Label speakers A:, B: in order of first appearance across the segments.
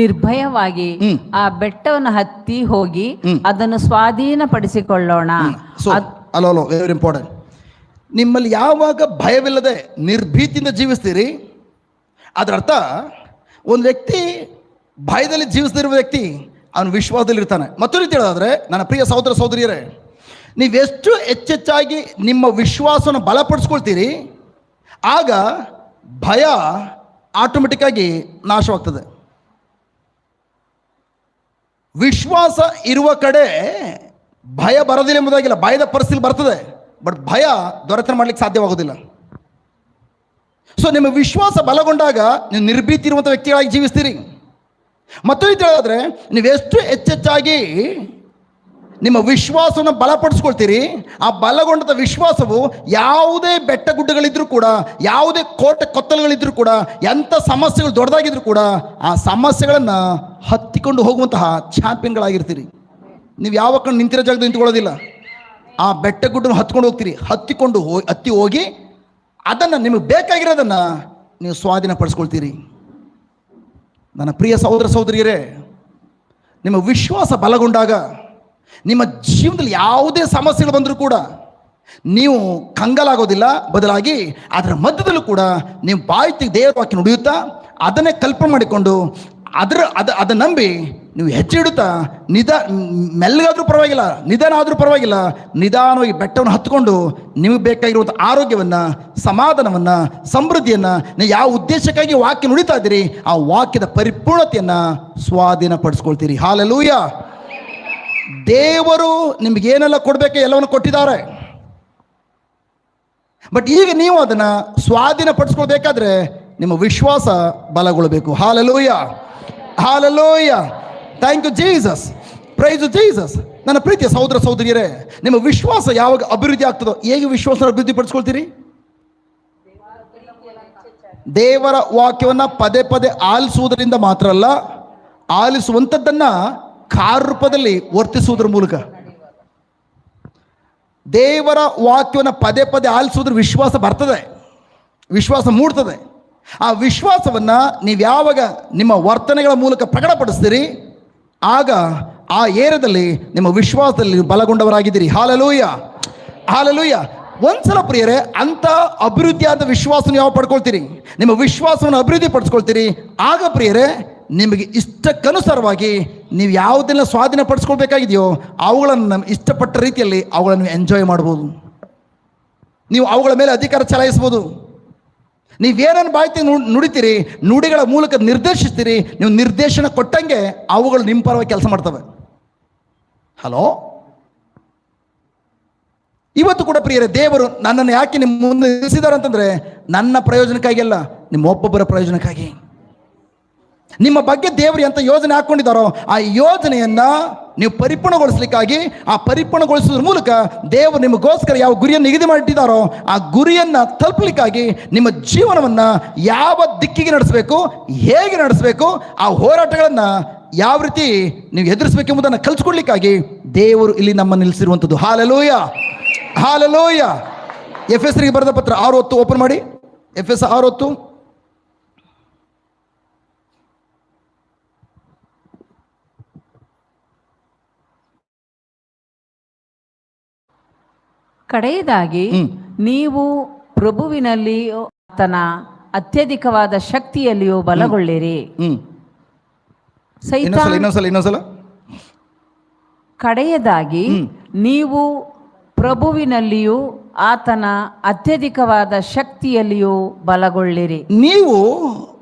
A: ನಿರ್ಭಯವಾಗಿ ಆ ಬೆಟ್ಟವನ್ನು ಹತ್ತಿ ಹೋಗಿ ಅದನ್ನು ಸ್ವಾಧೀನಪಡಿಸಿಕೊಳ್ಳೋಣ.
B: ಅಲೋ ಅಲೋ ವೆರಿ ಇಂಪಾರ್ಟೆಂಟ್ ನಿಮ್ಮಲ್ಲಿ ಯಾವಾಗ ಭಯವಿಲ್ಲದೆ ನಿರ್ಭೀತಿಯಿಂದ ಜೀವಿಸ್ತೀರಿ? ಅದರರ್ಥ ಒಂದು ವ್ಯಕ್ತಿ ಭಯದಲ್ಲಿ ಜೀವಿಸ್ತಿರುವ ವ್ಯಕ್ತಿ ಅವನು ವಿಶ್ವಾಸದಲ್ಲಿ ಇರ್ತಾನೆ ಮತ್ತೊಂದು ರೀತಿ ಹೇಳೋದಾದ್ರೆ ನನ್ನ ಪ್ರಿಯ ಸಹೋದರ ಸಹೋದರಿಯರೇ ನೀವೆಷ್ಟು ಹೆಚ್ಚೆಚ್ಚಾಗಿ ನಿಮ್ಮ ವಿಶ್ವಾಸವನ್ನು ಬಲಪಡಿಸ್ಕೊಳ್ತೀರಿ ಆಗ ಭಯ ಆಟೋಮೆಟಿಕ್ಕಾಗಿ ನಾಶವಾಗ್ತದೆ. ವಿಶ್ವಾಸ ಇರುವ ಕಡೆ ಭಯ ಬರೋದಿಲ್ಲ ಎಂಬುದಾಗಿಲ್ಲ. ಭಯದ ಪರಿಸ್ಥಿತಿ ಬರ್ತದೆ. ಬಟ್ ಭಯ ದೊರೆತನ ಮಾಡ್ಲಿಕ್ಕೆ ಸಾಧ್ಯವಾಗೋದಿಲ್ಲ. ಸೊ ನಿಮ್ಮ ವಿಶ್ವಾಸ ಬಲಗೊಂಡಾಗ ನೀವು ನಿರ್ಭೀತಿ ಇರುವಂಥ ವ್ಯಕ್ತಿಗಳಾಗಿ ಜೀವಿಸ್ತೀರಿ. ಮತ್ತೊಂದು ನೀವು ಎಷ್ಟು ಹೆಚ್ಚೆಚ್ಚಾಗಿ ನಿಮ್ಮ ವಿಶ್ವಾಸವನ್ನು ಬಲಪಡಿಸ್ಕೊಳ್ತೀರಿ. ಆ ಬಲಗೊಂಡದ ವಿಶ್ವಾಸವು ಯಾವುದೇ ಬೆಟ್ಟ ಗುಡ್ಡಗಳಿದ್ರೂ ಕೂಡ, ಯಾವುದೇ ಕೋಟೆ ಕೊತ್ತಲುಗಳಿದ್ರೂ ಕೂಡ, ಎಂಥ ಸಮಸ್ಯೆಗಳು ದೊಡ್ಡದಾಗಿದ್ರು ಕೂಡ, ಆ ಸಮಸ್ಯೆಗಳನ್ನು ಹತ್ತಿಕೊಂಡು ಹೋಗುವಂತಹ ಚಾಂಪಿಯನ್ಗಳಾಗಿರ್ತೀರಿ. ನೀವು ಯಾವ ಕಣ್ಣು ನಿಂತಿರೋ ಜಾಗದಲ್ಲಿ ನಿಂತ್ಕೊಳ್ಳೋದಿಲ್ಲ. ಆ ಬೆಟ್ಟ ಗುಡ್ಡನ್ನು ಹತ್ಕೊಂಡು ಹೋಗ್ತೀರಿ. ಹತ್ತಿಕೊಂಡು ಹೋ, ಹತ್ತಿ ಹೋಗಿ ಅದನ್ನು ನಿಮಗೆ ಬೇಕಾಗಿರೋದನ್ನು ನೀವು ಸ್ವಾಧೀನಪಡಿಸ್ಕೊಳ್ತೀರಿ. ನನ್ನ ಪ್ರಿಯ ಸಹೋದರ ಸಹೋದರಿಯರೇ, ನಿಮ್ಮ ವಿಶ್ವಾಸ ಬಲಗೊಂಡಾಗ ನಿಮ್ಮ ಜೀವನದಲ್ಲಿ ಯಾವುದೇ ಸಮಸ್ಯೆಗಳು ಬಂದರೂ ಕೂಡ ನೀವು ಕಂಗಲಾಗೋದಿಲ್ಲ, ಬದಲಾಗಿ ಅದರ ಮಧ್ಯದಲ್ಲೂ ಕೂಡ ನೀವು ಬಾಯಿ ದೇವರ ವಾಕ್ಯ ನುಡಿಯುತ್ತಾ ಅದನ್ನೇ ಕಲ್ಪನೆ ಮಾಡಿಕೊಂಡು ಅದರ, ಅದ ಅದನ್ನ ನಂಬಿ ನೀವು ಹೆಜ್ಜೆ ಇಡುತ್ತಾ ನಿಧಾ, ಮೆಲ್ಲಗಾದ್ರೂ ಪರವಾಗಿಲ್ಲ ನಿಧಾನ ಆದರೂ ಪರವಾಗಿಲ್ಲ, ನಿಧಾನವಾಗಿ ಬೆಟ್ಟವನ್ನು ಹತ್ಕೊಂಡು ನಿಮಗೆ ಬೇಕಾಗಿರುವಂಥ ಆರೋಗ್ಯವನ್ನು, ಸಮಾಧಾನವನ್ನು, ಸಮೃದ್ಧಿಯನ್ನು, ನೀವು ಯಾವ ಉದ್ದೇಶಕ್ಕಾಗಿ ವಾಕ್ಯ ನುಡಿತಾ ಇದ್ದೀರಿ, ಆ ವಾಕ್ಯದ ಪರಿಪೂರ್ಣತೆಯನ್ನು ಸ್ವಾಧೀನಪಡಿಸ್ಕೊಳ್ತೀರಿ. ಹಾಲೆಲೂಯ! ದೇವರು ನಿಮ್ಗೆ ಏನೆಲ್ಲ ಕೊಡಬೇಕು ಎಲ್ಲವನ್ನು ಕೊಟ್ಟಿದ್ದಾರೆ. ಬಟ್ ಈಗ ನೀವು ಅದನ್ನು ಸ್ವಾಧೀನಪಡಿಸ್ಕೊಳ್ಬೇಕಾದ್ರೆ ನಿಮ್ಮ ವಿಶ್ವಾಸ ಬಲಗೊಳ್ಳಬೇಕು. Hallelujah hallelujah thank you Jesus praise Jesus ನನ್ನ ಪ್ರೀತಿಯ ಸಹೋದರ ಸಹೋದರಿಯರೇ, ನಿಮ್ಮ ವಿಶ್ವಾಸ ಯಾವಾಗ ಅಭಿವೃದ್ಧಿ ಆಗ್ತದೋ, ಹೇಗೆ ವಿಶ್ವಾಸ ಅಭಿವೃದ್ಧಿ ಪಡಿಸ್ಕೊಳ್ತೀರಿ ದೇವರ ವಾಕ್ಯವನ್ನು ಪದೇ ಪದೇ ಆಲಿಸುವುದರಿಂದ ಮಾತ್ರ ಅಲ್ಲ, ಆಲಿಸುವಂಥದ್ದನ್ನು ಕಾರ್ಯರೂಪದಲ್ಲಿ ವರ್ತಿಸುವುದರ ಮೂಲಕ. ದೇವರ ವಾಕ್ಯವನ್ನು ಪದೇ ಪದೇ ಆಲಿಸುವುದ್ರ ವಿಶ್ವಾಸ ಬರ್ತದೆ. ವಿಶ್ವಾಸ ಮೂಡ್ತದೆ. ಆ ವಿಶ್ವಾಸವನ್ನು ನೀವು ಯಾವಾಗ ನಿಮ್ಮ ವರ್ತನೆಗಳ ಮೂಲಕ ಪ್ರಕಟಪಡಿಸ್ತೀರಿ, ಆಗ ಆ ಏರದಲ್ಲಿ ನಿಮ್ಮ ವಿಶ್ವಾಸದಲ್ಲಿ ಬಲಗೊಂಡವರಾಗಿದ್ದೀರಿ. ಹಾಲಲೂಯ! ಹಾಲಲೂಯ! ಒಂದ್ಸಲ ಪ್ರಿಯರೇ, ಅಂಥ ಅಭಿವೃದ್ಧಿಯಾದ ವಿಶ್ವಾಸನ ಯಾವ ಪಡ್ಕೊಳ್ತೀರಿ? ನಿಮ್ಮ ವಿಶ್ವಾಸವನ್ನು ಅಭಿವೃದ್ಧಿ ಪಡಿಸ್ಕೊಳ್ತೀರಿ ಆಗ ಪ್ರಿಯರೇ ನಿಮಗೆ ಇಷ್ಟಕ್ಕನುಸಾರವಾಗಿ ನೀವು ಯಾವುದೆಲ್ಲ ಸ್ವಾಧೀನ ಪಡಿಸ್ಕೊಳ್ಬೇಕಾಗಿದೆಯೋ ಅವುಗಳನ್ನು ನಮ್ಮ ಇಷ್ಟಪಟ್ಟ ರೀತಿಯಲ್ಲಿ ಅವುಗಳನ್ನು ಎಂಜಾಯ್ ಮಾಡ್ಬೋದು. ನೀವು ಅವುಗಳ ಮೇಲೆ ಅಧಿಕಾರ ಚಲಾಯಿಸ್ಬೋದು. ನೀವೇನೇನು ಬಾಯ್ತಿ ನುಡಿತೀರಿ, ನುಡಿಗಳ ಮೂಲಕ ನಿರ್ದೇಶಿಸ್ತೀರಿ, ನೀವು ನಿರ್ದೇಶನ ಕೊಟ್ಟಂಗೆ ಅವುಗಳು ನಿಮ್ಮ ಪರವಾಗಿ ಕೆಲಸ ಮಾಡ್ತವೆ. ಹಲೋ? ಇವತ್ತು ಕೂಡ ಪ್ರಿಯರೇ, ದೇವರು ನನ್ನನ್ನು ಯಾಕೆ ನಿಮ್ಮ ಮುಂದೆ ನಿಲ್ಲಿಸಿದ್ದಾರೆ ಅಂತಂದರೆ ನನ್ನ ಪ್ರಯೋಜನಕ್ಕಾಗಿ ಅಲ್ಲ, ನಿಮ್ಮ ಒಬ್ಬೊಬ್ಬರ ಪ್ರಯೋಜನಕ್ಕಾಗಿ. ನಿಮ್ಮ ಬಗ್ಗೆ ದೇವರು ಎಂತ ಯೋಜನೆ ಹಾಕ್ಕೊಂಡಿದ್ದಾರೋ ಆ ಯೋಜನೆಯನ್ನ ನೀವು ಪರಿಪೂರ್ಣಗೊಳಿಸ್ಲಿಕ್ಕಾಗಿ, ಆ ಪರಿಪೂರ್ಣಗೊಳಿಸುವುದ್ರ ಮೂಲಕ ದೇವರು ನಿಮಗೋಸ್ಕರ ಯಾವ ಗುರಿಯನ್ನು ನಿಗದಿ ಮಾಡಿಟ್ಟಿದ್ದಾರೋ, ಆ ಗುರಿಯನ್ನ ತಲುಪಲಿಕ್ಕಾಗಿ ನಿಮ್ಮ ಜೀವನವನ್ನ ಯಾವ ದಿಕ್ಕಿಗೆ ನಡೆಸಬೇಕು, ಹೇಗೆ ನಡೆಸಬೇಕು, ಆ ಹೋರಾಟಗಳನ್ನ ಯಾವ ರೀತಿ ನೀವು ಎದುರಿಸಬೇಕೆಂಬುದನ್ನು ಕಲಿಸ್ಕೊಡ್ಲಿಕ್ಕಾಗಿ ದೇವರು ಇಲ್ಲಿ ನಮ್ಮ ನಿಲ್ಲಿಸಿರುವಂಥದ್ದು ಹಾಲಲೋಯ! ಹಾಲಲೋಯ! ಎಫ್ ಎಸ್ ಬರೆದ ಪತ್ರ ಆರು ಹೊತ್ತು ಓಪನ್ ಮಾಡಿ. ಎಫ್ ಎಸ್ ಆರು ಹೊತ್ತು.
A: ಕಡೆಯದಾಗಿ ನೀವು ಪ್ರಭುವಿನಲ್ಲಿ ಆತನ ಅತ್ಯಧಿಕವಾದ ಶಕ್ತಿಯಲ್ಲಿಯೂ ಬಲಗೊಳ್ಳಿರಿ.
B: ಹ್ಮ್.
A: ಸೈತಾನ್
B: ಇನ್ನೊಂದ್ಸಲ ಇನ್ನೊಂದ್ಸಲ ಇನ್ನೊಂದ್ಸಲ.
A: ಕಡೆಯದಾಗಿ ನೀವು ಪ್ರಭುವಿನಲ್ಲಿಯೂ ಆತನ ಅತ್ಯಧಿಕವಾದ ಶಕ್ತಿಯಲ್ಲಿಯೂ ಬಲಗೊಳ್ಳಿರಿ.
B: ನೀವು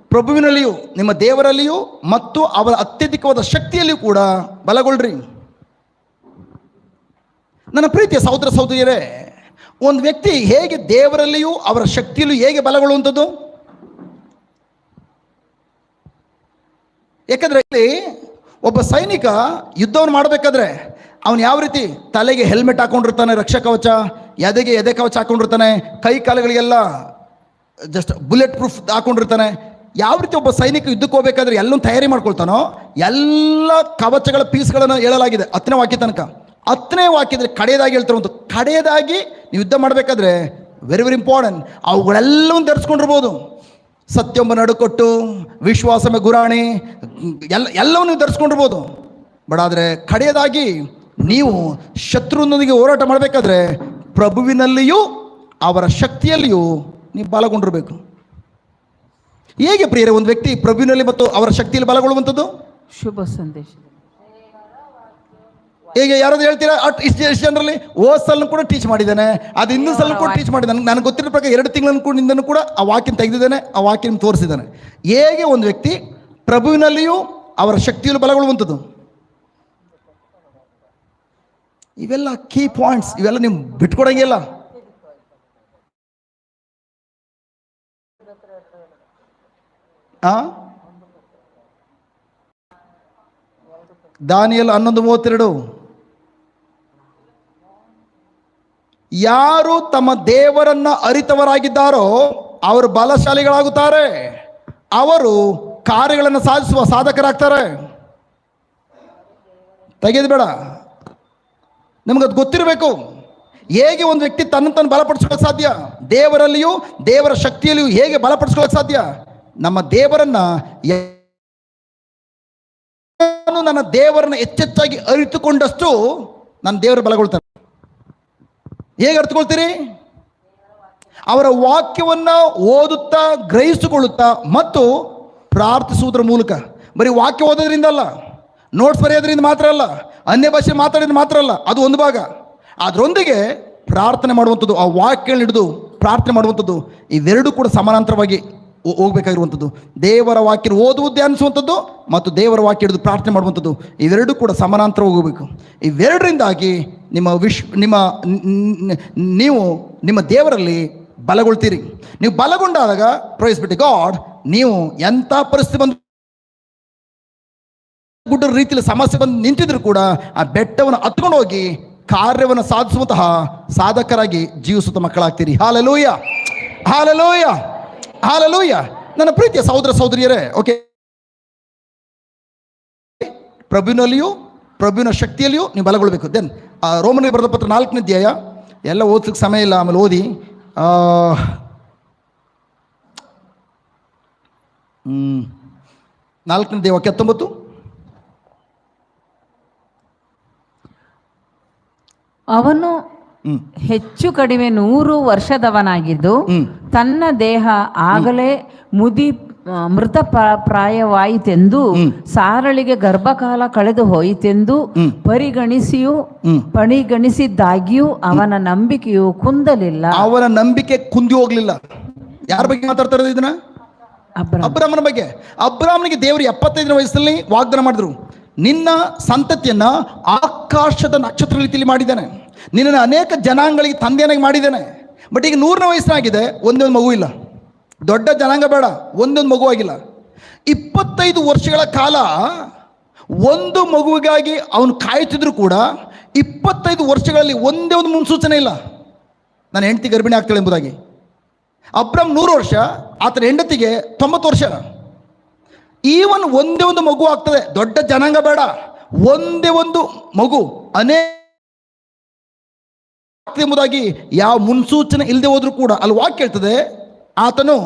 B: ಪ್ರಭುವಿನಲ್ಲಿಯೂ ನಿಮ್ಮ ದೇವರಲ್ಲಿಯೂ ಮತ್ತು ಅವರ ಅತ್ಯಧಿಕವಾದ ಶಕ್ತಿಯಲ್ಲಿಯೂ ಕೂಡ ಬಲಗೊಳ್ಳ್ರಿ ನನ್ನ ಪ್ರೀತಿಯ ಸಹೋದರ ಸಹೋದರಿಯರೇ, ಒಂದು ವ್ಯಕ್ತಿ ಹೇಗೆ ದೇವರಲ್ಲಿಯೂ ಅವರ ಶಕ್ತಿಯಲ್ಲೂ ಹೇಗೆ ಬಲಗೊಳ್ಳುವಂಥದ್ದು? ಯಾಕಂದರೆ ಇಲ್ಲಿ ಒಬ್ಬ ಸೈನಿಕ ಯುದ್ಧವನ್ನು ಮಾಡಬೇಕಾದ್ರೆ ಅವನು ಯಾವ ರೀತಿ ತಲೆಗೆ ಹೆಲ್ಮೆಟ್ ಹಾಕೊಂಡಿರ್ತಾನೆ, ರಕ್ಷ ಕವಚ, ಎದೆಗೆ ಎದೆ ಕವಚ ಹಾಕೊಂಡಿರ್ತಾನೆ, ಕೈ ಕಾಲುಗಳಿಗೆಲ್ಲ ಜಸ್ಟ್ ಬುಲೆಟ್ ಪ್ರೂಫ್ ಹಾಕೊಂಡಿರ್ತಾನೆ. ಯಾವ ರೀತಿ ಒಬ್ಬ ಸೈನಿಕ ಯುದ್ಧಕ್ಕೆ ಹೋಗ್ಬೇಕಾದ್ರೆ ಎಲ್ಲೂ ತಯಾರಿ ಮಾಡ್ಕೊಳ್ತಾನೋ, ಎಲ್ಲ ಕವಚಗಳ ಪೀಸ್ಗಳನ್ನು ಹೇಳಲಾಗಿದೆ ಹತ್ತನೇ ವಾಕ್ಯ ತನಕ. ಹತ್ತನೇ ವಾಕ್ಯದಲ್ಲಿ ಕಡೆಯದಾಗಿ ಹೇಳ್ತಿರುವಂಥ ಕಡೆಯದಾಗಿ ನೀವು ಯುದ್ಧ ಮಾಡಬೇಕಾದ್ರೆ ವೆರಿ ವೆರಿ ಇಂಪಾರ್ಟೆಂಟ್ ಅವುಗಳೆಲ್ಲವನ್ನು ಧರಿಸ್ಕೊಂಡಿರ್ಬೋದು. ಸತ್ಯಂಬ ನಡುಕೊಟ್ಟು ವಿಶ್ವಾಸಮೆ ಗುರಾಣಿ, ಎಲ್ಲ, ಎಲ್ಲವನ್ನು ಧರಿಸ್ಕೊಂಡಿರ್ಬೋದು. ಬಟ್ ಆದರೆ ಕಡೆಯದಾಗಿ ನೀವು ಶತ್ರುವಿನೊಂದಿಗೆ ಹೋರಾಟ ಮಾಡಬೇಕಾದ್ರೆ ಪ್ರಭುವಿನಲ್ಲಿಯೂ ಅವರ ಶಕ್ತಿಯಲ್ಲಿಯೂ ನೀವು ಬಲಗೊಂಡಿರಬೇಕು. ಹೇಗೆ ಪ್ರಿಯರೇ, ಒಂದು ವ್ಯಕ್ತಿ ಪ್ರಭುವಿನಲ್ಲಿ ಮತ್ತು ಅವರ ಶಕ್ತಿಯಲ್ಲಿ ಬಲಗೊಳ್ಳುವಂಥದ್ದು?
A: ಶುಭ ಸಂದೇಶ.
B: ಹೇಗೆ ಯಾರಾದ್ರು ಹೇಳ್ತೀರಾ ಅಟ್ ಇಷ್ಟು ಎಷ್ಟು ಜನರಲ್ಲಿ ಓದ್ ಸಲ ಕೂಡ ಟೀಚ್ ಮಾಡಿದ್ದಾನೆ ಅದು ಇನ್ನೂ ಸಲ ಕೂಡ ಟೀಚ್ ಮಾಡಿದ್ದಾನೆ. ನನಗೆ ಗೊತ್ತಿರೋ ಪ್ರಕಾರ ಎರಡು ತಿಂಗಳ ಕೂಡ ಆ ವಾಕ್ಯನ ತೆಗೆದಿದ್ದಾನೆ ಆ ವಾಕ್ಯನ ತೋರಿಸಿದ್ದಾನೆ. ಹೇಗೆ ಒಂದು ವ್ಯಕ್ತಿ ಪ್ರಭುವಿನಲ್ಲಿಯೂ ಅವರ ಶಕ್ತಿಯಲ್ಲೂ ಬಲಗೊಳ್ಳುವಂಥದ್ದು? ಇವೆಲ್ಲ ಕೀ ಪಾಯಿಂಟ್ಸ್ ಇವೆಲ್ಲ ನೀವು ಬಿಟ್ಕೊಡಂಗಿಲ್ಲ ಆ? ದಾನಿಯಲ್ ಹನ್ನೊಂದು ಮೂವತ್ತೆರಡು. ಯಾರು ತಮ್ಮ ದೇವರನ್ನ ಅರಿತವರಾಗಿದ್ದಾರೋ ಅವರು ಬಲಶಾಲಿಗಳಾಗುತ್ತಾರೆ. ಅವರು ಕಾರ್ಯಗಳನ್ನು ಸಾಧಿಸುವ ಸಾಧಕರಾಗ್ತಾರೆ. ತೆಗೆದು ಬೇಡ. ನಿಮಗದು ಗೊತ್ತಿರಬೇಕು. ಹೇಗೆ ಒಂದು ವ್ಯಕ್ತಿ ತನ್ನ ತನ್ನ ಬಲಪಡಿಸ್ಕೊಳ್ಳೋಕೆ ಸಾಧ್ಯ? ದೇವರಲ್ಲಿಯೂ, ದೇವರ ಶಕ್ತಿಯಲ್ಲಿಯೂ ಹೇಗೆ ಬಲಪಡಿಸ್ಕೊಳ್ಳೋಕೆ ಸಾಧ್ಯ? ನಮ್ಮ ದೇವರನ್ನ ನಾನು ನನ್ನ ದೇವರನ್ನ ಹೆಚ್ಚೆಚ್ಚಾಗಿ ಅರಿತುಕೊಂಡಷ್ಟು ನನ್ನ ದೇವರು ಬಲಗೊಳ್ತಾನೆ. ಹೇಗೆ ಅರ್ಥಕೊಳ್ತೀರಿ ಅವರ ವಾಕ್ಯವನ್ನ ಓದುತ್ತಾ, ಗ್ರಹಿಸಿಕೊಳ್ಳುತ್ತಾ ಮತ್ತು ಪ್ರಾರ್ಥಿಸುವುದರ ಮೂಲಕ. ಬರೀ ವಾಕ್ಯ ಓದೋದ್ರಿಂದ ಅಲ್ಲ ನೋಟ್ಸ್ ಬರೆಯೋದ್ರಿಂದ ಮಾತ್ರ ಅಲ್ಲ, ಅನ್ಯ ಭಾಷೆ ಮಾತಾಡೋದ್ರಿಂದ ಮಾತ್ರ ಅಲ್ಲ, ಅದು ಒಂದು ಭಾಗ. ಅದರೊಂದಿಗೆ ಪ್ರಾರ್ಥನೆ ಮಾಡುವಂಥದ್ದು, ಆ ವಾಕ್ಯಗಳನ್ನ ಹಿಡಿದು ಪ್ರಾರ್ಥನೆ ಮಾಡುವಂಥದ್ದು, ಇವೆರಡೂ ಕೂಡ ಸಮಾನಾಂತರವಾಗಿ ಹೋಗ್ಬೇಕಾಗಿರುವಂಥದ್ದು. ದೇವರ ವಾಕ್ಯ ಓದುವುದೇ ಅನಿಸುವಂಥದ್ದು ಮತ್ತು ದೇವರ ವಾಕ್ಯ ಹಿಡಿದು ಪ್ರಾರ್ಥನೆ ಮಾಡುವಂಥದ್ದು. ಇವೆರಡೂ ಕೂಡ ಸಮಾನಾಂತರ ಹೋಗಬೇಕು. ಇವೆರಡರಿಂದಾಗಿ ನಿಮ್ಮ ವಿಶ್, ನಿಮ್ಮ ನೀವು, ನಿಮ್ಮ ದೇವರಲ್ಲಿ ಬಲಗೊಳ್ತೀರಿ. ನೀವು ಬಲಗೊಂಡಾಗ ಪ್ರೊಯಿಸ್ಬಿಟ್ಟು ಗಾಡ್ ನೀವು ಎಂಥ ಪರಿಸ್ಥಿತಿ ಬಂದು ಗುಡ್ಡ ರೀತಿಯಲ್ಲಿ ಸಮಸ್ಯೆ ಬಂದು ನಿಂತಿದ್ರು ಕೂಡ ಆ ಬೆಟ್ಟವನ್ನು ಹತ್ಕೊಂಡು ಹೋಗಿ ಕಾರ್ಯವನ್ನು ಸಾಧಿಸುವಂತಹ ಸಾಧಕರಾಗಿ ಜೀವಿಸುತ್ತ ಮಕ್ಕಳಾಗ್ತೀರಿ. ಹಾಲಲೋಯ್ಯ ಹಾಲಲೂಯ ಹಾಲಲೂಯ. ನನ್ನ ಪ್ರೀತಿಯ ಸಹೋದರ ಸಹೋದರಿಯರೇ ಓಕೆ ಪ್ರಭುವಿನಲ್ಲಿಯೂ, ಪ್ರಭುವಿನ ಶಕ್ತಿಯಲ್ಲಿಯೂ ನೀವು ಬಲಗೊಳ್ಬೇಕು. ದೆನ್ ರೋಮನಿಗೆ ಬರೆದ ಪತ್ರ ನಾಲ್ಕನೇ ಅಧ್ಯಾಯ, ಎಲ್ಲ ಓದ್ಸಕ್ಕೆ ಸಮಯ ಇಲ್ಲ, ಆಮೇಲೆ ಓದಿ. ಆ. ನಾಲ್ಕನೇ ವಾಕ್ಯ ಹತ್ತೊಂಬತ್ತು.
A: ಅವನು ಹೆಚ್ಚು ಕಡಿಮೆ ನೂರು ವರ್ಷದವನಾಗಿದ್ದು ತನ್ನ ದೇಹ ಆಗಲೇ ಮುದಿ ಮೃತ ಪ್ರ- ಪ್ರಾಯವಾಯಿತೆಂದು ಸಾರಳಿಗೆ ಗರ್ಭಕಾಲ ಕಳೆದು ಹೋಯಿತೆಂದು ಪರಿಗಣಿಸಿಯೂ ಪರಿಗಣಿಸಿದ್ದಾಗಿಯೂ ಅವನ ನಂಬಿಕೆಯು ಕುಂದಲಿಲ್ಲ.
B: ಅವನ ನಂಬಿಕೆ ಕುಂದಿ ಹೋಗ್ಲಿಲ್ಲ. ಯಾರ ಬಗ್ಗೆ ಮಾತಾಡ್ತಾ ಇರೋದು ಇದನ್ನ?
A: ಅಬ್ರ
B: ಅಬ್ರಾಮನ ಬಗ್ಗೆ. ಅಬ್ರಾಮನಿಗೆ ದೇವರು ಎಪ್ಪತ್ತೈದನೇ ವಯಸ್ಸಲ್ಲಿ ವಾಗ್ದಾನ ಮಾಡಿದ್ರು. ನಿನ್ನ ಸಂತತಿಯನ್ನ ಆಕಾಶದ ನಕ್ಷತ್ರ ರೀತಿಯಲ್ಲಿ ಮಾಡಿದ್ದಾನೆ ನಿನ್ನನ್ನು ಅನೇಕ ಜನಾಂಗಗಳಿಗೆ ತಂದೆಯನ್ನಾಗಿ ಮಾಡಿದ್ದೇನೆ. ಬಟ್ ಈಗ ನೂರನೇ ವಯಸ್ಸಾಗಿದೆ, ಒಂದೊಂದು ಮಗು ಇಲ್ಲ. ದೊಡ್ಡ ಜನಾಂಗ ಬೇಡ, ಒಂದೊಂದು ಮಗು ಆಗಿಲ್ಲ. ಇಪ್ಪತ್ತೈದು ವರ್ಷಗಳ ಕಾಲ ಒಂದು ಮಗುವಿಗಾಗಿ ಅವನು ಕಾಯುತ್ತಿದ್ರು ಕೂಡ ಇಪ್ಪತ್ತೈದು ವರ್ಷಗಳಲ್ಲಿ ಒಂದೇ ಒಂದು ಮುನ್ಸೂಚನೆ ಇಲ್ಲ. ನನ್ನ ಹೆಂಡತಿ ಗರ್ಭಿಣಿ ಆಗ್ತಾಳೆ ಎಂಬುದಾಗಿ. ಅಬ್ರಮ್ ನೂರು ವರ್ಷ, ಆತನ ಹೆಂಡತಿಗೆ ತೊಂಬತ್ತು ವರ್ಷ. ಈವನ್ ಒಂದೇ ಒಂದು ಮಗು ಆಗ್ತದೆ. ದೊಡ್ಡ ಜನಾಂಗ ಬೇಡ, ಒಂದೇ ಒಂದು ಮಗು. ಅನೇಕ ಎಂಬುದಾಗಿ ಯಾವ ಮುನ್ಸೂಚನೆ ಇಲ್ಲದೆ ಹೋದರೂ ಕೂಡ ಅಲ್ಲಿ ವಾಕ್ ಹೇಳ್ತದೆ ಆತನು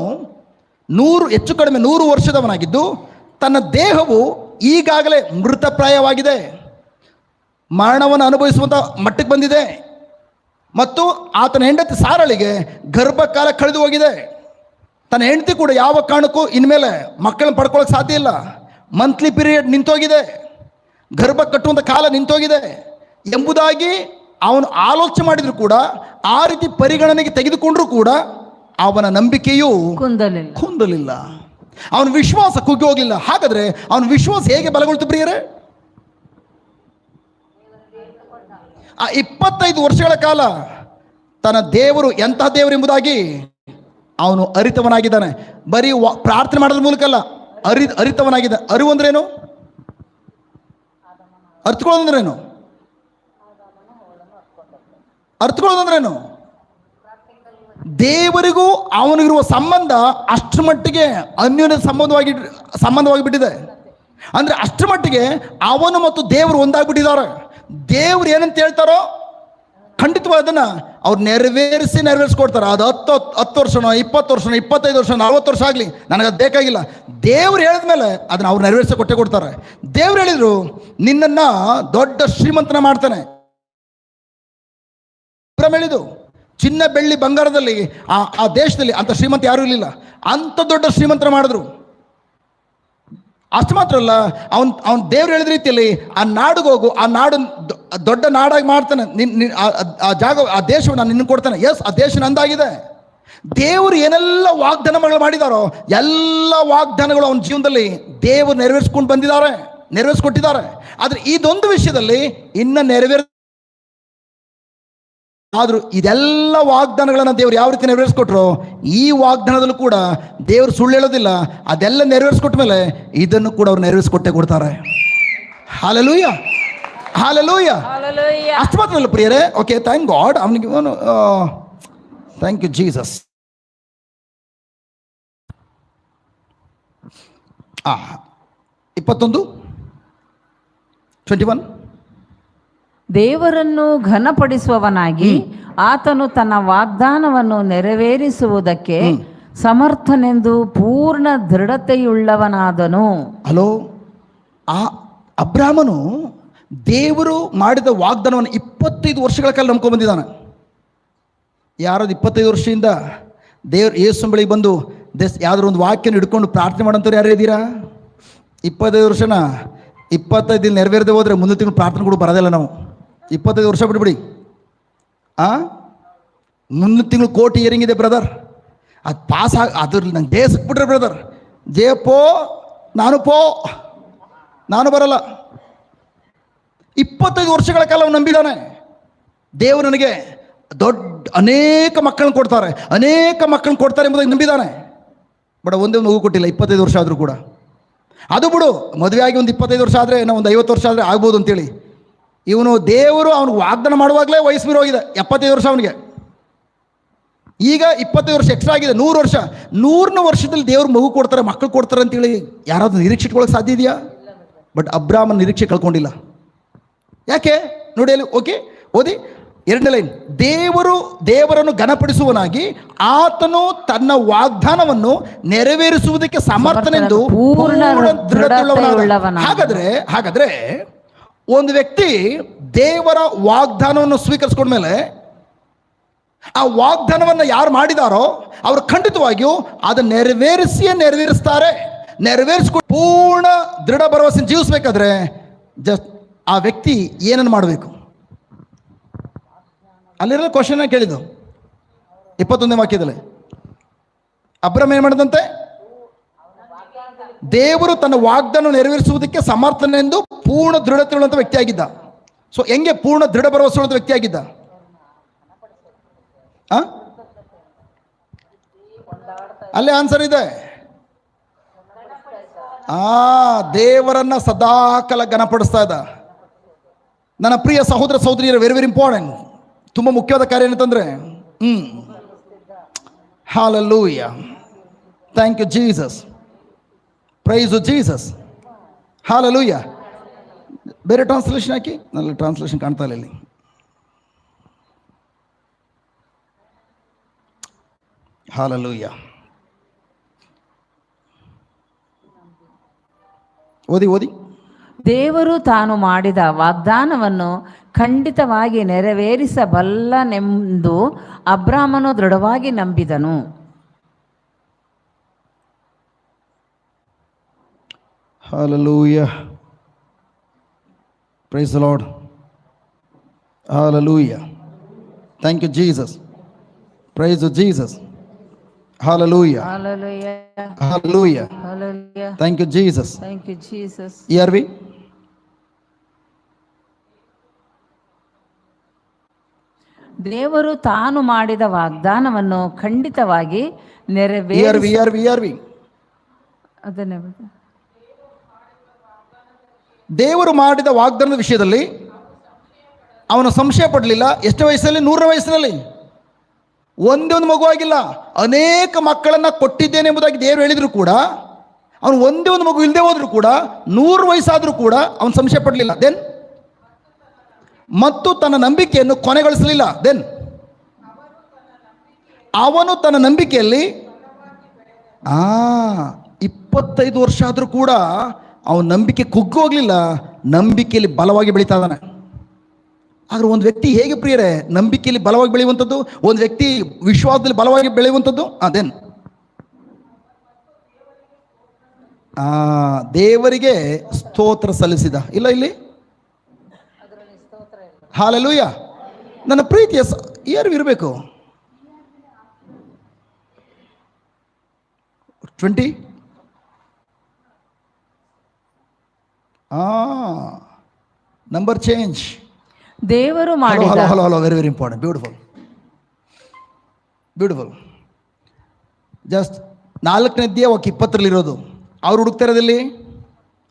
B: ನೂರು, ಹೆಚ್ಚು ಕಡಿಮೆ ನೂರು ವರ್ಷದವನಾಗಿದ್ದು ತನ್ನ ದೇಹವು ಈಗಾಗಲೇ ಮೃತಪ್ರಾಯವಾಗಿದೆ. ಮರಣವನ್ನು ಅನುಭವಿಸುವಂಥ ಮಟ್ಟಕ್ಕೆ ಬಂದಿದೆ. ಮತ್ತು ಆತನ ಹೆಂಡತಿ ಸಾರಳಿಗೆ ಗರ್ಭಕಾಲ ಕಳೆದು ಹೋಗಿದೆ. ತನ್ನ ಹೆಂಡತಿ ಕೂಡ ಯಾವ ಕಾರಣಕ್ಕೂ ಇನ್ಮೇಲೆ ಮಕ್ಕಳನ್ನ ಪಡ್ಕೊಳ್ಳೋಕೆ ಸಾಧ್ಯ ಇಲ್ಲ. ಮಂತ್ಲಿ ಪೀರಿಯಡ್ ನಿಂತೋಗಿದೆ. ಗರ್ಭ ಕಟ್ಟುವಂಥ ಕಾಲ ನಿಂತೋಗಿದೆ. ಎಂಬುದಾಗಿ ಅವನು ಆಲೋಚನೆ ಮಾಡಿದ್ರು ಕೂಡ ಆ ರೀತಿ ಪರಿಗಣನೆಗೆ ತೆಗೆದುಕೊಂಡ್ರೂ ಕೂಡ ಅವನ ನಂಬಿಕೆಯು
A: ಕುಂದಲಿಲ್ಲ.
B: ಕುಂದಲಿಲ್ಲ. ಅವನ ವಿಶ್ವಾಸ ಕುಗ್ಗಿ ಹೋಗಲಿಲ್ಲ. ಹಾಗಾದ್ರೆ ಅವನ ವಿಶ್ವಾಸ ಹೇಗೆ ಬಲಗೊಳ್ತು ಪ್ರಿಯರೇ? ಆ ಇಪ್ಪತ್ತೈದು ವರ್ಷಗಳ ಕಾಲ ತನ್ನ ದೇವರು ಎಂತಹ ದೇವರು ಎಂಬುದಾಗಿ ಅವನು ಅರಿತವನಾಗಿದ್ದಾನೆ. ಬರೀ ಪ್ರಾರ್ಥನೆ ಮಾಡೋದ್ರ ಮೂಲಕ ಅಲ್ಲ ಅರಿ ಅರಿತವನಾಗಿದ್ದಾನೆ. ಅರಿವು ಅಂದ್ರೇನು? ಅರ್ಥಕೊಳ್ಳೋದಂದ್ರೇನು ಅರ್ಥಕೊಳ್ಳೋದಂದ್ರೇನು ದೇವರಿಗೂ ಅವನಿಗಿರುವ ಸಂಬಂಧ ಅಷ್ಟರ ಮಟ್ಟಿಗೆ ಅನ್ಯೋನ್ಯ ಸಂಬಂಧವಾಗಿ ಸಂಬಂಧವಾಗಿ ಬಿಟ್ಟಿದೆ. ಅಂದರೆ ಅಷ್ಟರ ಮಟ್ಟಿಗೆ ಅವನು ಮತ್ತು ದೇವರು ಒಂದಾಗ್ಬಿಟ್ಟಿದ್ದಾರೆ. ದೇವ್ರು ಏನಂತ ಹೇಳ್ತಾರೋ ಖಂಡಿತವಾಗಿ ಅದನ್ನು ಅವ್ರು ನೆರವೇರಿಸಿ ನೆರವೇರಿಸ್ಕೊಡ್ತಾರೆ. ಅದು ಹತ್ತು ಹತ್ತು ವರ್ಷನೋ, ಇಪ್ಪತ್ತು ವರ್ಷನೋ, ಇಪ್ಪತ್ತೈದು ವರ್ಷ ನಲ್ವತ್ತು ವರ್ಷ ಆಗಲಿ, ನನಗೆ ಅದು ಬೇಕಾಗಿಲ್ಲ. ದೇವ್ರು ಹೇಳಿದ್ಮೇಲೆ ಅದನ್ನು ಅವ್ರು ನೆರವೇರಿಸಿ ಕೊಟ್ಟೆ ಕೊಡ್ತಾರೆ. ದೇವ್ರು ಹೇಳಿದರು, ನಿನ್ನನ್ನು ದೊಡ್ಡ ಶ್ರೀಮಂತನ ಮಾಡ್ತಾನೆ. ಹೇಳಿದ್ದು. ಚಿನ್ನ ಬೆಳ್ಳಿ ಬಂಗಾರದಲ್ಲಿ, ಆ ಆ ದೇಶದಲ್ಲಿ ಅಂತ ಶ್ರೀಮಂತ ಯಾರೂ ಇರಲಿಲ್ಲ. ಅಂಥ ದೊಡ್ಡ ಶ್ರೀಮಂತರ ಮಾಡಿದ್ರು. ಅಷ್ಟು ಮಾತ್ರ ಅಲ್ಲ, ಅವನ್ ಅವನ್ ದೇವ್ರು ಹೇಳಿದ ರೀತಿಯಲ್ಲಿ ಆ ನಾಡಿಗೆ ಹೋಗು, ಆ ನಾಡು ದೊಡ್ಡ ನಾಡಾಗಿ ಮಾಡ್ತಾನೆ. ನಿನ್, ನಿನ್- ಆ- ಆ- ಆ ಜಾಗ, ಆ ದೇಶವನ್ನು ನಾನು ನಿನ್ನ ಕೊಡ್ತಾನೆ. ಎಸ್ ಆ ದೇಶ ನಂದಾಗಿದೆ. ದೇವರು ಏನೆಲ್ಲ ವಾಗ್ದಾನಗಳು ಮಾಡಿದಾರೋ, ಎಲ್ಲ ವಾಗ್ದಾನಗಳು ಅವನ ಜೀವನದಲ್ಲಿ ದೇವರು ನೆರವೇರಿಸ್ಕೊಂಡು ಬಂದಿದ್ದಾರೆ, ನೆರವೇರಿಸ್ಕೊಟ್ಟಿದ್ದಾರೆ. ಆದರೆ ಇದೊಂದು ವಿಷಯದಲ್ಲಿ ಇನ್ನ ನೆರವೇರ ಆದರೂ ಇದೆಲ್ಲ ವಾಗ್ದಾನಗಳನ್ನು ದೇವ್ರು ಯಾವ ರೀತಿ ನೆರವೇರಿಸ್ಕೊಟ್ರು ಈ ವಾಗ್ದಾನದಲ್ಲೂ ಕೂಡ ದೇವರು ಸುಳ್ಳು ಹೇಳೋದಿಲ್ಲ ಅದೆಲ್ಲ ನೆರವೇರಿಸ್ಕೊಟ್ಟ ಮೇಲೆ ಇದನ್ನು ಕೂಡ ಅವ್ರು ನೆರವೇರಿಸ್ಕೊಟ್ಟೆ ಕೊಡ್ತಾರೆ. ಹಾಲಲೂಯ್ಯ! ಹಾಲಲೂಯ್ಯ! ಅಷ್ಟು ಮಾತ್ರ ಅಲ್ಲ ಪ್ರಿಯರೇ ಓಕೆ ಥ್ಯಾಂಕ್ ಗಾಡ್ ಅವನಿಗೆ ಥ್ಯಾಂಕ್ ಯು ಜೀಸಸ್ ಇಪ್ಪತ್ತೊಂದು? ಟ್ವೆಂಟಿ ಒನ್
A: ದೇವರನ್ನು ಘನಪಡಿಸುವವನಾಗಿ ಆತನು ತನ್ನ ವಾಗ್ದಾನವನ್ನು ನೆರವೇರಿಸುವುದಕ್ಕೆ ಸಮರ್ಥನೆಂದು ಪೂರ್ಣ ದೃಢತೆಯುಳ್ಳವನಾದನು.
B: ಹಲೋ? ಆ ಅಬ್ರಾಹ್ಮನು ದೇವರು ಮಾಡಿದ ವಾಗ್ದಾನವನ್ನು ಇಪ್ಪತ್ತೈದು ವರ್ಷಗಳ ಕಾಲ ನಂಬ್ಕೊಂಡು ಬಂದಿದ್ದಾನೆ. ಯಾರಾದ್ರು ಇಪ್ಪತ್ತೈದು ವರ್ಷದಿಂದ ದೇವ್ರು ಯೇಸು ಬಳಿಗೆ ಬಂದು ದೇಸ್ ಯಾವ್ದಾದ್ರು ಒಂದು ವಾಕ್ಯನ ಹಿಡ್ಕೊಂಡು ಪ್ರಾರ್ಥನೆ ಮಾಡೋಂಥವ್ರು ಯಾರು ಇದ್ದೀರಾ? ಇಪ್ಪತ್ತೈದು ವರ್ಷನ ಇಪ್ಪತ್ತೈದು ದಿನ ನೆರವೇರದೆ ಹೋದರೆ ಮುಂದೆ ತಿಂಗಳು ಪ್ರಾರ್ಥನೆ ಕೂಡ ಬರೋದಿಲ್ಲ ನಾವು. ಇಪ್ಪತ್ತೈದು ವರ್ಷ ಬಿಡ್ಬಿಡಿ. ಆ? ಮುಂದಿನ ತಿಂಗಳು ಕೋಟಿ ಇಯರಿಂಗ್ ಇದೆ ಬ್ರದರ್ ಅದು ಪಾಸ್ ಆಗ ಅದ್ರಲ್ಲಿ ನಂಗೆ ಜೇ ಸಿಕ್ಬಿಟ್ರೆ ಬ್ರದರ್ ಜೇ ಪೋ, ನಾನು ಪೋ. ನಾನು ಬರಲ್ಲ. ಇಪ್ಪತ್ತೈದು ವರ್ಷಗಳ ಕಾಲ ಅವನು ನಂಬಿದ್ದಾನೆ ದೇವರು ನನಗೆ ದೊಡ್ಡ ಅನೇಕ ಮಕ್ಕಳನ್ನ ಕೊಡ್ತಾರೆ. ಅನೇಕ ಮಕ್ಕಳನ್ನ ಕೊಡ್ತಾರೆ ಎಂಬುದಾಗಿ ನಂಬಿದ್ದಾನೆ ಬಟ್ ಒಂದೇ ಒಂದು ಹೂವು ಕೊಟ್ಟಿಲ್ಲ, ಇಪ್ಪತ್ತೈದು ವರ್ಷ ಆದರೂ ಕೂಡ. ಅದು ಬಿಡು ಮದುವೆ ಒಂದು ಇಪ್ಪತ್ತೈದು ವರ್ಷ ಆದರೆ ನಾವು ಒಂದು ಐವತ್ತು ವರ್ಷ ಆದರೆ ಆಗ್ಬೋದು ಅಂತೇಳಿ. ಇವನು ದೇವರು ಅವನಿಗೆ ವಾಗ್ದಾನ ಮಾಡುವಾಗಲೇ ವಯಸ್ಸು ಮೀರಿ ಹೋಗಿದೆ ಎಪ್ಪತ್ತೈದು ವರ್ಷ ಅವನಿಗೆ. ಈಗ ಇಪ್ಪತ್ತೈದು ವರ್ಷ ಎಕ್ಸ್ಟ್ರಾ ಆಗಿದೆ ನೂರು ವರ್ಷ. ನೂರನೇ ವರ್ಷದಲ್ಲಿ ದೇವ್ರು ಮಗು ಕೊಡ್ತಾರೆ ಮಕ್ಕಳು ಕೊಡ್ತಾರೆ ಅಂತೇಳಿ ಯಾರಾದ್ರೂ ನಿರೀಕ್ಷೆ ಇಟ್ಕೊಳ್ಳೋಕೆ ಸಾಧ್ಯ ಇದೆಯಾ? ಬಟ್ ಅಬ್ರಾಹ್ಮನ್ ನಿರೀಕ್ಷೆ ಕಳ್ಕೊಂಡಿಲ್ಲ. ಯಾಕೆ? ನೋಡಿ ಅಲ್ಲಿ ಓಕೆ ಓದಿ. ಎರಡನೇ ಲೈನ್ ದೇವರು ದೇವರನ್ನು ಘನಪಡಿಸುವನಾಗಿ ಆತನು ತನ್ನ ವಾಗ್ದಾನವನ್ನು ನೆರವೇರಿಸುವುದಕ್ಕೆ ಸಮರ್ಥನೆಂದು
A: ಪೂರ್ಣ.
B: ಹಾಗಾದ್ರೆ ಹಾಗಾದ್ರೆ ಒಂದು ವ್ಯಕ್ತಿ ದೇವರ ವಾಗ್ದಾನವನ್ನು ಸ್ವೀಕರಿಸ್ಕೊಂಡ್ಮೇಲೆ ಆ ವಾಗ್ದಾನವನ್ನು ಯಾರು ಮಾಡಿದಾರೋ ಅವರು ಖಂಡಿತವಾಗಿಯೂ ಅದನ್ನು ನೆರವೇರಿಸಿಯೇ ನೆರವೇರಿಸ್ತಾರೆ. ನೆರವೇರಿಸ್ಕೊಂಡು ಪೂರ್ಣ ದೃಢ ಭರವಸೆ ಜೀವಿಸ್ಬೇಕಾದ್ರೆ ಜಸ್ಟ್ ಆ ವ್ಯಕ್ತಿ ಏನನ್ನು ಮಾಡಬೇಕು? ಅಲ್ಲಿರೋ ಕ್ವಶನ್ ಕೇಳಿದ್ದು. ಇಪ್ಪತ್ತೊಂದನೇ ವಾಕ್ಯದಲ್ಲಿ. ಅಬ್ರಹ್ಮ ಏನು ಮಾಡಿದಂತೆ? ದೇವರು ತನ್ನ ವಾಗ್ದಾನ ನೆರವೇರಿಸುವುದಕ್ಕೆ ಸಮರ್ಥನೆಂದು ಪೂರ್ಣ ದೃಢತೆಯುಳ್ಳಂಥ ವ್ಯಕ್ತಿಯಾಗಿದ್ದ. ಸೊ ಹೆಂಗೆ ಪೂರ್ಣ ದೃಢ ಭರವಸೆ ಉಳ್ಳಂಥ ವ್ಯಕ್ತಿಯಾಗಿದ್ದ? ಅಲ್ಲೇ ಆನ್ಸರ್ ಇದೆ. ಆ, ದೇವರನ್ನ ಸದಾಕಾಲ ಘನಪಡಿಸ್ತಾ ಇದ್ದ. ನನ್ನ ಪ್ರಿಯ ಸಹೋದರ ಸಹೋದರಿಯರು ವೆರಿ ವೆರಿ ಇಂಪಾರ್ಟೆಂಟ್ ತುಂಬ ಮುಖ್ಯವಾದ ಕಾರ್ಯ ಏನಂತಂದ್ರೆ, ಹ್ಮ್. Hallelujah thank you Jesus praise Jesus hallelujah ಬೇರೆ ಟ್ರಾನ್ಸ್ಲೇಷನ್ ಹಾಕಿ? ನನ್ನ ಟ್ರಾನ್ಸ್ಲೇಷನ್ ಕಾಣ್ತಾ ಇಲ್ಲ ಇಲ್ಲಿ. ಹಾಲಲ್ಲೂಯ್ಯ ಓದಿ ಓದಿ.
A: ದೇವರು ತಾನು ಮಾಡಿದ ವಾಗ್ದಾನವನ್ನು ಖಂಡಿತವಾಗಿ ನೆರವೇರಿಸಬಲ್ಲನೆಂದು ಅಬ್ರಾಹ್ಮನು ದೃಢವಾಗಿ ನಂಬಿದನು.
B: Hallelujah. Praise the Lord. Hallelujah. Thank you, Jesus. Praise you, Jesus. Hallelujah.
A: Hallelujah.
B: Hallelujah.
A: Hallelujah.
B: Thank you, Jesus.
A: Thank you, Jesus.
B: ERV.
A: ದೇವರು ತಾನು ಮಾಡಿದ ವಾಗ್ದಾನವನ್ನು ಖಂಡಿತವಾಗಿ
B: ERV,
A: ನೆರವೇರಿಸ
B: ERV, ERV.
A: ಅದನ್ನೇ.
B: ದೇವರು ಮಾಡಿದ ವಾಗ್ದಾನದ ವಿಷಯದಲ್ಲಿ ಅವನು ಸಂಶಯ ಪಡಲಿಲ್ಲ. ಎಷ್ಟು ವಯಸ್ಸಲ್ಲಿ? ನೂರ ವಯಸ್ಸಿನಲ್ಲಿ. ಒಂದೇ ಒಂದು ಮಗುವಾಗಿಲ್ಲ ಅನೇಕ ಮಕ್ಕಳನ್ನು ಕೊಟ್ಟಿದ್ದೇನೆ ಎಂಬುದಾಗಿ ದೇವರು ಹೇಳಿದ್ರು ಕೂಡ, ಅವನು ಒಂದೇ ಒಂದು ಮಗು ಇಲ್ಲದೆ ಹೋದರೂ ಕೂಡ, ನೂರು ವಯಸ್ಸಾದರೂ ಕೂಡ ಅವನು ಸಂಶಯ ಪಡಲಿಲ್ಲ. ದೆನ್ ಮತ್ತು ತನ್ನ ನಂಬಿಕೆಯನ್ನು ಕೊನೆಗೊಳಿಸಲಿಲ್ಲ. ದೆನ್ ಅವನು ತನ್ನ ನಂಬಿಕೆಯಲ್ಲಿ, ಆ, ಇಪ್ಪತ್ತೈದು ವರ್ಷ ಆದರೂ ಕೂಡ ಅವನ ನಂಬಿಕೆ ಕುಗ್ಗೋಗ್ಲಿಲ್ಲ ನಂಬಿಕೆಯಲ್ಲಿ ಬಲವಾಗಿ ಬೆಳೀತಾ ಇದ್ದಾನೆ. ಆದ್ರೆ ಒಂದು ವ್ಯಕ್ತಿ ಹೇಗೆ ಪ್ರಿಯರೇ, ನಂಬಿಕೆಯಲ್ಲಿ ಬಲವಾಗಿ ಬೆಳೆಯುವಂಥದ್ದು, ಒಂದು ವ್ಯಕ್ತಿ ವಿಶ್ವಾಸದಲ್ಲಿ ಬಲವಾಗಿ ಬೆಳೆಯುವಂಥದ್ದು ಅದೇನು ಆ, ದೇವರಿಗೆ ಸ್ತೋತ್ರ ಸಲ್ಲಿಸಿದ. ಇಲ್ಲ ಇಲ್ಲಿ? ಹಾಲೆಲ್ಲೂಯ್ಯ ನನ್ನ ಪ್ರೀತಿಯ ಏನು ಇರಬೇಕು? ಟ್ವೆಂಟಿ ಆ ನಂಬರ್ ಚೇಂಜ್
A: ದೇವರು
B: ಹಲೋ
A: ಮಾಡಿದ
B: hello hello hello very very important beautiful beautiful just ನಾಲ್ಕನೇದ್ದೇ ಒಕ್ಕ ಇಪ್ಪತ್ತರಲ್ಲಿ ಇರೋದು. ಅವ್ರು ಹುಡುಕ್ತಾ ಇರೋದಲ್ಲಿ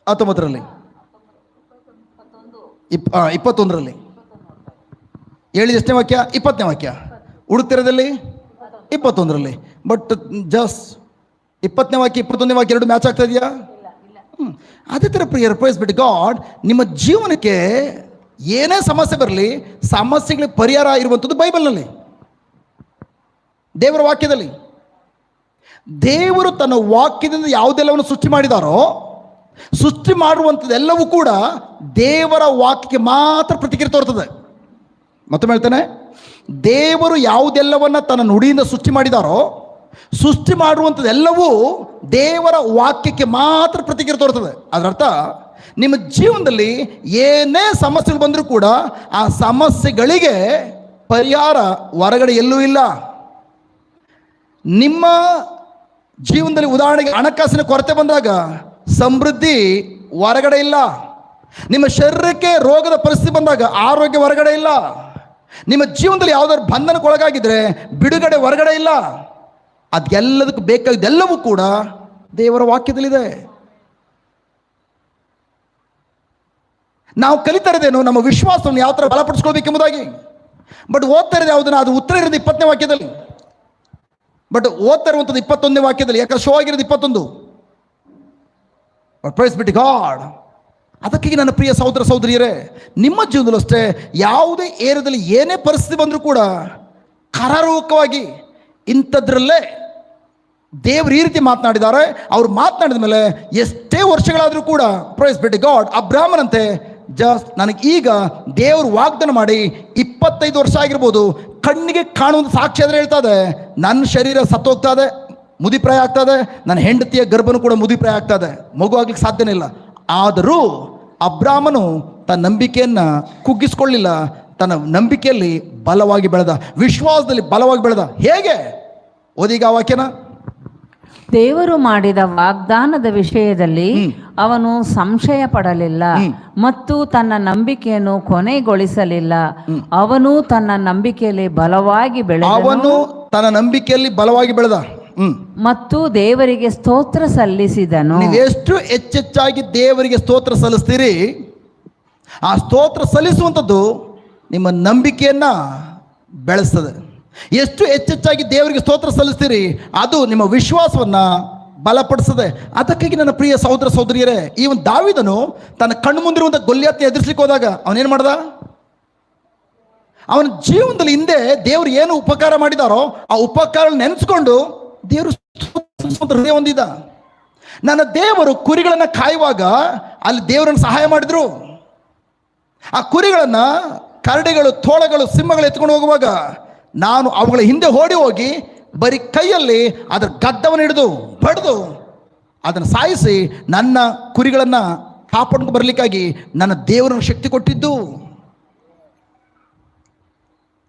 B: ಹತ್ತೊಂಬತ್ತರಲ್ಲಿ. ಇಪ್ಪ ಆ, ಇಪ್ಪತ್ತೊಂದರಲ್ಲಿ. ಹೇಳಿದ ಎಷ್ಟನೇ ವಾಕ್ಯ? ಇಪ್ಪತ್ತನೇ ವಾಕ್ಯ. ಹುಡುಕ್ತಿರೋದಲ್ಲಿ ಇಪ್ಪತ್ತೊಂದರಲ್ಲಿ. ಬಟ್ ಜಸ್ಟ್ ಇಪ್ಪತ್ತನೇ ವಾಕ್ಯ ಇಪ್ಪತ್ತೊಂದನೇ ವಾಕ್ಯ ಎರಡು ಮ್ಯಾಚ್ ಆಗ್ತಾ ಇದೆಯಾ. ಅದೇ ಥರ ಪ್ರಿಯರ್ ಪ್ರೈಸ್ ಬಿಟ್ ಗಾಡ್ ನಿಮ್ಮ ಜೀವನಕ್ಕೆ ಏನೇ ಸಮಸ್ಯೆ ಬರಲಿ, ಸಮಸ್ಯೆಗಳಿಗೆ ಪರಿಹಾರ ಇರುವಂಥದ್ದು ಬೈಬಲ್ನಲ್ಲಿ. ದೇವರ ವಾಕ್ಯದಲ್ಲಿ. ದೇವರು ತನ್ನ ವಾಕ್ಯದಿಂದ ಯಾವುದೆಲ್ಲವನ್ನು ಸೃಷ್ಟಿ ಮಾಡಿದಾರೋ, ಸೃಷ್ಟಿ ಮಾಡುವಂಥದ್ದೆಲ್ಲವೂ ಕೂಡ ದೇವರ ವಾಕ್ಯಕ್ಕೆ ಮಾತ್ರ ಪ್ರತಿಕ್ರಿಯೆ ತೋರ್ತದೆ ಮತ್ತೊಮ್ಮೆ ಹೇಳ್ತೇನೆ, ದೇವರು ಯಾವುದೆಲ್ಲವನ್ನ ತನ್ನ ನುಡಿಯಿಂದ ಸೃಷ್ಟಿ ಮಾಡಿದಾರೋ ಸೃಷ್ಟಿ ಮಾಡುವಂಥದ್ದೆಲ್ಲವೂ ದೇವರ ವಾಕ್ಯಕ್ಕೆ ಮಾತ್ರ ಪ್ರತಿಕ್ರಿಯೆ ತೋರ್ತದೆ ಅದರ ಅರ್ಥ ನಿಮ್ಮ ಜೀವನದಲ್ಲಿ ಏನೇ ಸಮಸ್ಯೆಗಳು ಬಂದರೂ ಕೂಡ ಆ ಸಮಸ್ಯೆಗಳಿಗೆ ಪರಿಹಾರ ಹೊರಗಡೆ ಎಲ್ಲೂ ಇಲ್ಲ. ನಿಮ್ಮ ಜೀವನದಲ್ಲಿ ಉದಾಹರಣೆಗೆ ಹಣಕಾಸಿನ ಕೊರತೆ ಬಂದಾಗ ಸಮೃದ್ಧಿ ಹೊರಗಡೆ ಇಲ್ಲ. ನಿಮ್ಮ ಶರೀರಕ್ಕೆ ರೋಗದ ಪರಿಸ್ಥಿತಿ ಬಂದಾಗ ಆರೋಗ್ಯ ಹೊರಗಡೆ ಇಲ್ಲ. ನಿಮ್ಮ ಜೀವನದಲ್ಲಿ ಯಾವುದಾದ್ರು ಬಂಧನಕ್ಕೊಳಗಾಗಿದ್ರೆ ಬಿಡುಗಡೆ ಹೊರಗಡೆ ಇಲ್ಲ. ಅದೆಲ್ಲದಕ್ಕೂ ಬೇಕಾಗಿದ್ದೆಲ್ಲವೂ ಕೂಡ ದೇವರ ವಾಕ್ಯದಲ್ಲಿದೆ. ನಾವು ಕಲಿತಾ ಇರೋದೇನು ನಮ್ಮ ವಿಶ್ವಾಸವನ್ನು ಯಾವ ಥರ ಬಲಪಡಿಸ್ಕೊಳ್ಬೇಕೆಂಬುದಾಗಿ. ಬಟ್ ಓದ್ತಾ ಇರೋದು ಯಾವುದನ್ನು? ಅದು ಉತ್ತರ ಇರೋದು ಇಪ್ಪತ್ತನೇ ವಾಕ್ಯದಲ್ಲಿ. ಬಟ್ ಓದ್ತಾ ಇರುವಂಥದ್ದು ಇಪ್ಪತ್ತೊಂದನೇ ವಾಕ್ಯದಲ್ಲಿ. ಯಾಕಂದ್ರೆ ಶೋ ಆಗಿರೋದು ಇಪ್ಪತ್ತೊಂದು. ಪ್ರೈಸ್ ಗಾಡ್ ಅದಕ್ಕಾಗಿ ನನ್ನ ಪ್ರಿಯ ಸಹೋದರ ಸಹೋದರಿಯರೇ, ನಿಮ್ಮ ಜೀವನದಲ್ಲೂ ಅಷ್ಟೇ ಯಾವುದೇ ಏರಿಯಾದಲ್ಲಿ ಏನೇ ಪರಿಸ್ಥಿತಿ ಬಂದರೂ ಕೂಡ ಕರಾರೂಪವಾಗಿ ಇಂಥದ್ರಲ್ಲೇ ದೇವ್ರು ಈ ರೀತಿ ಮಾತನಾಡಿದ್ದಾರೆ. ಅವ್ರು ಮಾತನಾಡಿದ ಮೇಲೆ ಎಷ್ಟೇ ವರ್ಷಗಳಾದರೂ ಕೂಡ ಪ್ರೈಸ್ ಬಿಟ್ಟು ಗಾಡ್ ಅಬ್ರಾಹ್ಮನಂತೆ ಜಸ್ಟ್ ನನಗೆ ಈಗ ದೇವರು ವಾಗ್ದಾನ ಮಾಡಿ ಇಪ್ಪತ್ತೈದು ವರ್ಷ ಆಗಿರ್ಬೋದು ಕಣ್ಣಿಗೆ ಕಾಣುವಂಥ ಸಾಕ್ಷಿ ಆದರೆ ಹೇಳ್ತದೆ ನನ್ನ ಶರೀರ ಸತ್ತೋಗ್ತಾ ಇದೆ ಮುದಿಪ್ರಾಯ ಆಗ್ತಾ ಇದೆ, ನನ್ನ ಹೆಂಡತಿಯ ಗರ್ಭನೂ ಕೂಡ ಮುದಿಪ್ರಾಯ ಆಗ್ತಾ ಇದೆ. ಮಗು ಆಗ್ಲಿಕ್ಕೆ ಸಾಧ್ಯನೇ ಇಲ್ಲ. ಆದರೂ ಅಬ್ರಾಹ್ಮನು ತನ್ನ ನಂಬಿಕೆಯನ್ನು ಕುಗ್ಗಿಸ್ಕೊಳ್ಳಿಲ್ಲ. ತನ್ನ ನಂಬಿಕೆಯಲ್ಲಿ ಬಲವಾಗಿ ಬೆಳೆದ ವಿಶ್ವಾಸದಲ್ಲಿ ಬಲವಾಗಿ ಬೆಳೆದ ಹೇಗೆ? ಓದೀಗ ವಾಕ್ಯನ?
A: ದೇವರು ಮಾಡಿದ ವಾಗ್ದಾನದ ವಿಷಯದಲ್ಲಿ ಅವನು ಸಂಶಯ ಪಡಲಿಲ್ಲ ಮತ್ತು ತನ್ನ ನಂಬಿಕೆಯನ್ನು ಕೊನೆಗೊಳಿಸಲಿಲ್ಲ. ಅವನು ತನ್ನ ನಂಬಿಕೆಯಲ್ಲಿ ಬಲವಾಗಿ ಬೆಳೆದ
B: ಅವನು ತನ್ನ ನಂಬಿಕೆಯಲ್ಲಿ ಬಲವಾಗಿ ಬೆಳೆದ.
A: ಮತ್ತು ದೇವರಿಗೆ ಸ್ತೋತ್ರ ಸಲ್ಲಿಸಿದನು.
B: ಎಷ್ಟು ಹೆಚ್ಚೆಚ್ಚಾಗಿ ದೇವರಿಗೆ ಸ್ತೋತ್ರ ಸಲ್ಲಿಸ್ತೀರಿ ಆ ಸ್ತೋತ್ರ ಸಲ್ಲಿಸುವಂಥದ್ದು ನಿಮ್ಮ ನಂಬಿಕೆಯನ್ನು ಬೆಳೆಸ್ತದೆ. ಎಷ್ಟು ಹೆಚ್ಚೆಚ್ಚಾಗಿ ದೇವರಿಗೆ ಸ್ತೋತ್ರ ಸಲ್ಲಿಸ್ತೀರಿ, ಅದು ನಿಮ್ಮ ವಿಶ್ವಾಸವನ್ನು ಬಲಪಡಿಸದೆ ಅದಕ್ಕಾಗಿ ನನ್ನ ಪ್ರಿಯ ಸಹೋದರ ಸಹೋದರಿಯರೇ ಈ ಒಂದು ದಾವಿದನು ತನ್ನ ಕಣ್ಣು ಮುಂದಿರುವಂಥ ಗೊಲ್ಯಾತ್ನ ಎದುರಿಸ್ಲಿಕ್ಕೆ ಹೋದಾಗ ಅವನೇನು ಮಾಡ್ದ? ಅವನ ಜೀವನದಲ್ಲಿ ಹಿಂದೆ ದೇವರು ಏನು ಉಪಕಾರ ಮಾಡಿದಾರೋ, ಆ ಉಪಕಾರ ನೆನೆಸ್ಕೊಂಡು ದೇವರು ಹೃದಯ ಹೊಂದಿದ. ನನ್ನ ದೇವರು ಕುರಿಗಳನ್ನು ಕಾಯುವಾಗ ಅಲ್ಲಿ ದೇವರನ್ನು ಸಹಾಯ ಮಾಡಿದ್ರು. ಆ ಕುರಿಗಳನ್ನು ಕರಡಿಗಳು, ತೋಳಗಳು, ಸಿಂಹಗಳು ಎತ್ಕೊಂಡು ಹೋಗುವಾಗ ನಾನು ಅವುಗಳ ಹಿಂದೆ ಓಡಿ ಹೋಗಿ ಬರೀ ಕೈಯಲ್ಲಿ ಅದರ ಗದ್ದವನ್ನು ಹಿಡಿದು ಬಡಿದು ಅದನ್ನು ಸಾಯಿಸಿ ನನ್ನ ಕುರಿಗಳನ್ನು ಕಾಪಾಡ್ಕೊಂಡು ಬರಲಿಕ್ಕಾಗಿ ನನ್ನ ದೇವರನ್ನು ಶಕ್ತಿ ಕೊಟ್ಟಿದ್ದು.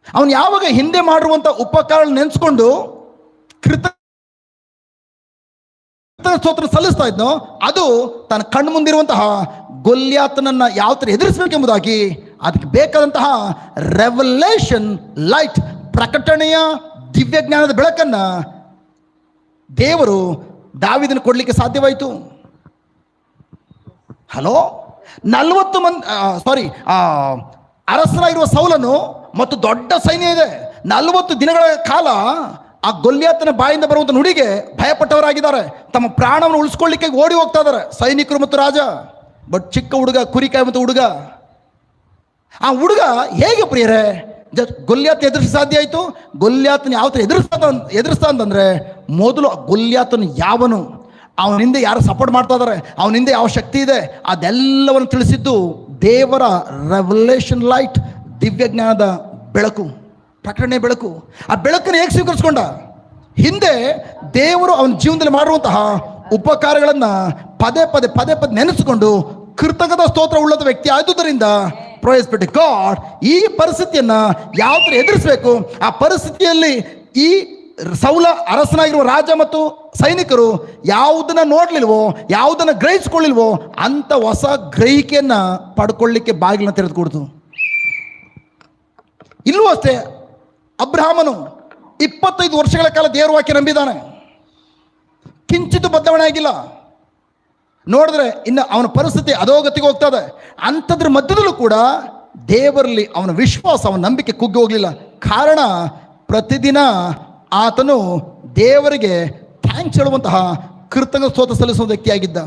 B: ಅವನು ಯಾವಾಗ ಹಿಂದೆ ಮಾಡಿರುವಂಥ ಉಪಕಾರ ನೆನೆಸ್ಕೊಂಡು ಕೃತ ಸ್ತೋತ್ರ ಸಲ್ಲಿಸ್ತಾ ಇದ್ನೋ, ಅದು ತನ್ನ ಕಣ್ಣು ಮುಂದಿರುವಂತಹ ಗೊಲ್ಯಾತನನ್ನ ಯಾವ ಥರ ಎದುರಿಸಬೇಕೆಂಬುದಾಗಿ ಅದಕ್ಕೆ ಬೇಕಾದಂತಹ ರೆವಲ್ಯೂಷನ್ ಲೈಟ್ ಪ್ರಕಟಣೆಯ ದಿವ್ಯ ಜ್ಞಾನದ ಬೆಳಕನ್ನ ದೇವರು ದಾವಿದನ್ನು ಕೊಡಲಿಕ್ಕೆ ಸಾಧ್ಯವಾಯಿತು. ಹಲೋ ನಲವತ್ತು ಮಂದಿ ಸಾರಿ ಅರಸನಾಗಿರುವ ಸೌಲನು ಮತ್ತು ದೊಡ್ಡ ಸೈನ್ಯ ಇದೆ. ನಲವತ್ತು ದಿನಗಳ ಕಾಲ ಆ ಗೊಲ್ಯಾತನ ಬಾಯಿಂದ ಬರುವಂಥ ನುಡಿಗೆ ಭಯಪಟ್ಟವರಾಗಿದ್ದಾರೆ. ತಮ್ಮ ಪ್ರಾಣವನ್ನು ಉಳಿಸ್ಕೊಳ್ಳಿಕ್ಕೆ ಓಡಿ ಹೋಗ್ತಾ ಇದ್ದಾರೆ. ಸೈನಿಕರು ಮತ್ತು ರಾಜ. ಬಟ್ ಚಿಕ್ಕ ಹುಡುಗ ಕುರಿಕಾಯಿ ಮತ್ತು ಹುಡುಗ. ಆ ಹುಡುಗ ಹೇಗೆ ಪ್ರಿಯರೇ? ಜ ಗೊಲ್ಯಾತ್ ಎದುರಿಸ ಸಾಧ್ಯ ಆಯಿತು. ಗೊಲ್ಯಾತನ ಯಾವ ಥರ ಎದುರಿಸ್ತಾ ಎದುರಿಸ್ತಾ ಅಂತಂದರೆ ಮೊದಲು ಗೊಲ್ಯಾತನ ಯಾವನು? ಅವನಿಂದ ಯಾರು ಸಪೋರ್ಟ್ ಮಾಡ್ತಾ ಇದ್ದಾರೆ ಅವನಿಂದ ಯಾವ ಶಕ್ತಿ ಇದೆ? ಅದೆಲ್ಲವನ್ನು ತಿಳಿಸಿದ್ದು ದೇವರ ರೆವಲ್ಯೂಷನ್ ಲೈಟ್ ದಿವ್ಯಜ್ಞಾನದ ಬೆಳಕು, ಪ್ರಕಟಣೆ ಬೆಳಕು. ಆ ಬೆಳಕನ್ನು ಹೇಗೆ ಸ್ವೀಕರಿಸ್ಕೊಂಡ? ಹಿಂದೆ ದೇವರು ಅವನ ಜೀವನದಲ್ಲಿ ಮಾಡುವಂತಹ ಉಪಕಾರಗಳನ್ನು ಪದೇ ಪದೇ ಪದೇ ಪದೇ ನೆನೆಸಿಕೊಂಡು ಕೃತಕದ ಸ್ತೋತ್ರ ಉಳ್ಳದ ವ್ಯಕ್ತಿ ಆದುದರಿಂದ ಪ್ರೊಯಸ್ಬಿಟ್ಟು ಗಾಡ್ ಈ ಪರಿಸ್ಥಿತಿಯನ್ನು ಯಾವ ಥರ ಎದುರಿಸಬೇಕು? ಆ ಪರಿಸ್ಥಿತಿಯಲ್ಲಿ ಈ ಸೌಲ ಅರಸನಾಗಿರುವ ರಾಜ ಮತ್ತು ಸೈನಿಕರು ಯಾವುದನ್ನ ನೋಡಲಿಲ್ವೋ, ಯಾವುದನ್ನು ಗ್ರಹಿಸ್ಕೊಳ್ಳಿಲ್ವೋ ಅಂಥ ಹೊಸ ಗ್ರಹಿಕೆಯನ್ನು ಪಡ್ಕೊಳ್ಳಿಕ್ಕೆ ಬಾಗಿಲನ್ನ ತೆರೆದುಕೊಡ್ತು ಇಲ್ಲೂ ಅಷ್ಟೇ, ಅಬ್ರಹಾಮನು ಇಪ್ಪತ್ತೈದು ವರ್ಷಗಳ ಕಾಲ ದೇವರ ವಾಕ್ಯ ನಂಬಿದ್ದಾನೆ. ಕಿಂಚಿತ್ತು ಬದಲಾವಣೆ ಆಗಿಲ್ಲ ನೋಡಿದ್ರೆ ಇನ್ನು ಅವನ ಪರಿಸ್ಥಿತಿ ಅಧೋಗತಿಗೆ ಹೋಗ್ತಾ ಇದೆ. ಅಂಥದ್ರ ಮಧ್ಯದಲ್ಲೂ ಕೂಡ ದೇವರಲ್ಲಿ ಅವನ ವಿಶ್ವಾಸ, ಅವನ ನಂಬಿಕೆ ಕುಗ್ಗಿ ಹೋಗಲಿಲ್ಲ. ಕಾರಣ ಪ್ರತಿದಿನ ಆತನು ದೇವರಿಗೆ ಥ್ಯಾಂಕ್ಸ್ ಹೇಳುವಂತಹ ಕೃತಜ್ಞ ಸ್ತೋತ್ರ ಸಲ್ಲಿಸುವ ವ್ಯಕ್ತಿಯಾಗಿದ್ದ.